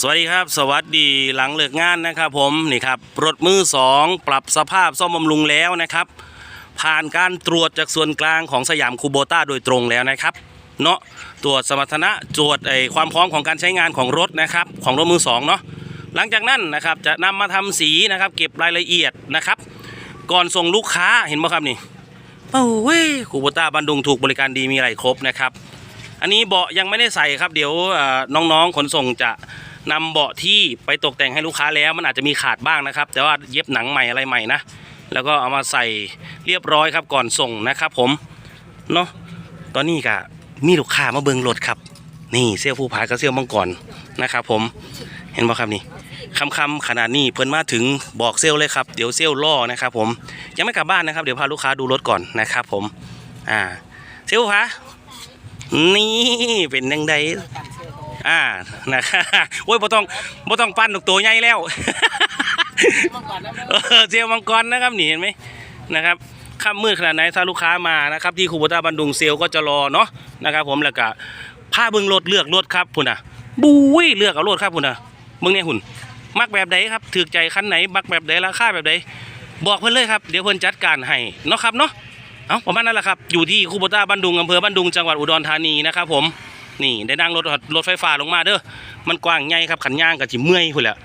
สวัสดีครับ สวัสดีหลังเลิกงานนะครับผมนี่ครับรถมือสองปรับสภาพซ่อมบำรุงแล้วนะครับ ผ่านการตรวจจากส่วนกลางของสยามคูโบต้าโดยตรงแล้วนะครับเนาะตรวจสมรรถนะตรวจไอความพร้อมของการใช้งานของรถนะครับของรถมือสองเนาะหลังจากนั้นนะครับจะนำมาทำสีนะครับ เก็บรายละเอียดนะครับ ก่อนส่งลูกค้าเห็นไหมครับนี่โอ้เว้ยคูโบต้าบันดุงถูกบริการดีมีอะไรครบนะครับ อันนี้เบาะยังไม่ได้ใส่ครับ เดี๋ยวน้องๆขนส่งจะ นำเบาะที่ไปตกแต่งให้ลูกค้าแล้ว มันอาจจะมีขาดบ้างนะครับ แต่ว่าเย็บหนังใหม่อะไรใหม่นะแล้วก็เอามาใส่เรียบร้อยครับก่อนส่งนะครับ ผมเนาะตอนนี้ก็มีลูกค้ามาเบิงรถครับ นี่เซี่ยวผู้พายกับเซี่ยวมังกรนะครับ ผมเห็นไหมครับนี่คำคำๆขนาดนี้เพิ่นมาถึงบอกเซลเลยครับเดี๋ยวเซลลล่อนะครับ ผมยังไม่กลับบ้านนะครับ เดี๋ยวพาลูกค้าดูรถก่อนนะครับ ผม อ่า เซลผู้พานี่เป็นยังไง อ่านะครับโอ้ยบ่ต้องบ่ต้องปั้นดอกตัวใหญ่แล้วเจียวมังกรนะครับนี่เห็นไหมนะครับค่ำมืดขนาดไหนถ้าลูกค้ามานะครับ ที่คูโบต้าบันดุงเซลก็จะรอเนาะนะครับ ผมแล้วก็ผ้าเบิ่งรถเลือกรถครับพุ่นอะบุ้ยเลือกเอารถครับพุ่นอะเบิ่งเนี่ยหุ่น มักแบบใดครับถือใจคันไหนมักแบบใดราคาแบบใดบอกเพิ่อนเลยครับเดี๋ยวเพิ่อนจัดการให้เนาะครับเนาะเอาประมาณนั้นแหละครับอยู่ที่คูโบต้าบ้านดุงอำเภอบ้านดุงจังหวัดอุดรธานีนะครับผม นี่ได้นั่งรถรถไฟฟ้าลงมาเด้อมันกว้างใหญ่ครับขันย่างกับจิเมื่อยพุ่นแหละ